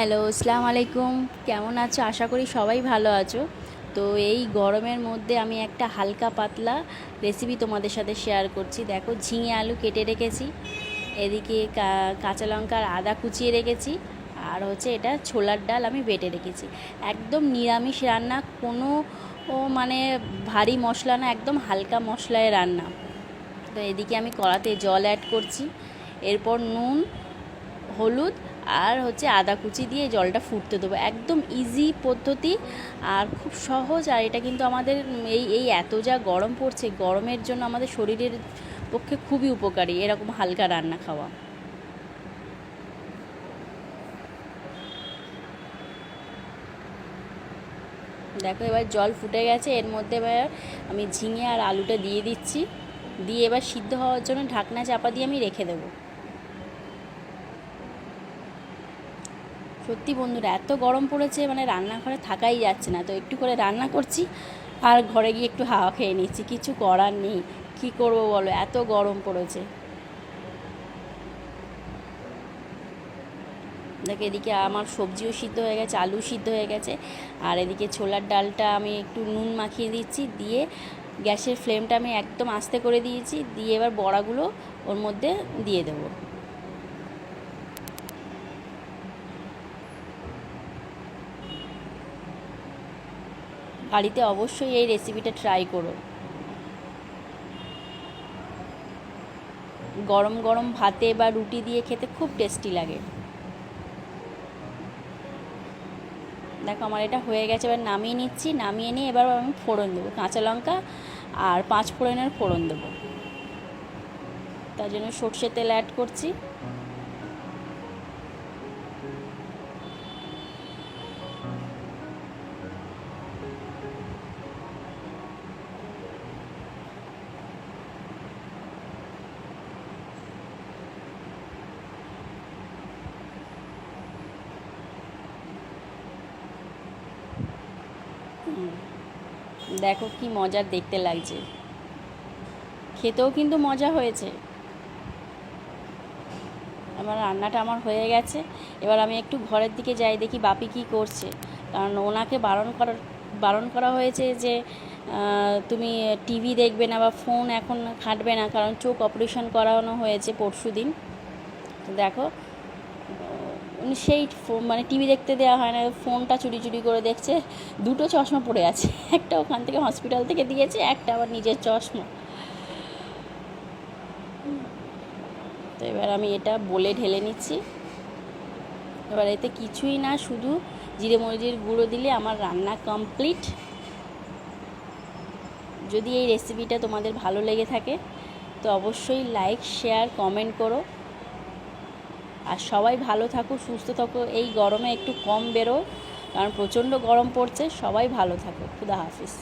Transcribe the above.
Hello, আসসালামু আলাইকুম। কেমন আছো? আশা করি সবাই ভালো আছো। তো এই গরমের মধ্যে আমি একটা হালকা পাতলা রেসিপি তোমাদের সাথে শেয়ার করছি। দেখো, ঝিঙে আলু কেটে রেখেছি। এদিকে কাঁচা লঙ্কার আদা কুচিয়ে রেখেছি। আর হচ্ছে এটা ছোলার ডাল আমি বেটে রেখেছি। একদম নিরামিষ রান্না, কোনো মানে ভারী মশলা না, একদম হালকা মশলায় রান্না। তো এদিকে আমি কড়াতে জল অ্যাড করছি। এরপর নুন, হলুদ আর হচ্ছে আদা কুচি দিয়ে জলটা ফুটতে দেবো। একদম ইজি পদ্ধতি আর খুব সহজ। আর এটা কিন্তু আমাদের এই এই এত যা গরম পড়ছে, গরমের জন্য আমাদের শরীরের পক্ষে খুবই উপকারী এরকম হালকা রান্না খাওয়া। দেখো এবার জল ফুটে গেছে, এর মধ্যে এবার আমি ঝিঙে আর আলুটা দিয়ে দিচ্ছি। দিয়ে এবার সিদ্ধ হওয়ার জন্য ঢাকনা চাপা দিয়ে আমি রেখে দেবো। সত্যি বন্ধুরা, এত গরম পড়েছে মানে রান্নাঘরে থাকাই যাচ্ছে না। তো একটু করে রান্না করছি, আর ঘরে গিয়ে একটু হাওয়া খেয়ে নিচ্ছি। কিছু করার নেই, কী করব বলো? এত গরম পড়েছে। দেখো, এদিকে আমার সবজিও সিদ্ধ হয়ে গেছে, আলু সিদ্ধ হয়ে গেছে, আর এদিকে ছোলার ডালটা আমি একটু নুন মাখিয়ে দিচ্ছি, দিয়ে গ্যাসের ফ্লেমটা আমি একদম আস্তে করে দিয়েছি, দিয়ে এবার বড়াগুলো ওর মধ্যে দিয়ে দেবো। বাড়িতে অবশ্যই এই রেসিপিটা ট্রাই করো। গরম গরম ভাতে বা রুটি দিয়ে খেতে খুব টেস্টি লাগে। দেখো আমার এটা হয়ে গেছে, এবার নামিয়ে নিচ্ছি, নামিয়ে নিয়ে এবার আমি ফোড়ন দেবো, কাঁচা লঙ্কা আর পাঁচ ফোড়নের ফোড়ন দেবো। তার জন্য সর্ষের তেল অ্যাড করছি। দেখো কি মজার দেখতে লাগছে। খেতেও কিন্তু মজা হয়েছে। আমার রান্নাটা আমার হয়ে গেছে। এবার আমি একটু ঘরের দিকে যাই, দেখি বাপি কি করছে। কারণ ওনাকে বারণ করা বারণ করা হয়েছে যে তুমি টিভি দেখবে না বা ফোন এখন ঘাঁটবে না, কারণ চোখ অপারেশন করানো হয়েছে পরশু দিন দেখো সেই মানে টিভি দেখতে দেওয়া হয় না, ফোনটা চুরি চুরি করে দেখছে। দুটো চশমা পড়ে আছে। একটা ওখান থেকে হসপিটাল থেকে দিয়েছে, একটা আবার নিজের চশমা। তো এবার আমি এটা বলে ঢেলে নিচ্ছি। এবার এতে কিছুই না, শুধু জিরে মরিচের গুঁড়ো দিলে আমার রান্না কমপ্লিট যদি এই রেসিপিটা তোমাদের ভালো লেগে থাকে, তো অবশ্যই লাইক শেয়ার কমেন্ট করো। আর সবাই ভালো থাকো সুস্থ থাকো এই গরমে একটু কম বেরো কারণ প্রচণ্ড গরম পড়ছে, সবাই ভালো থাকো খুদা হাফিজ।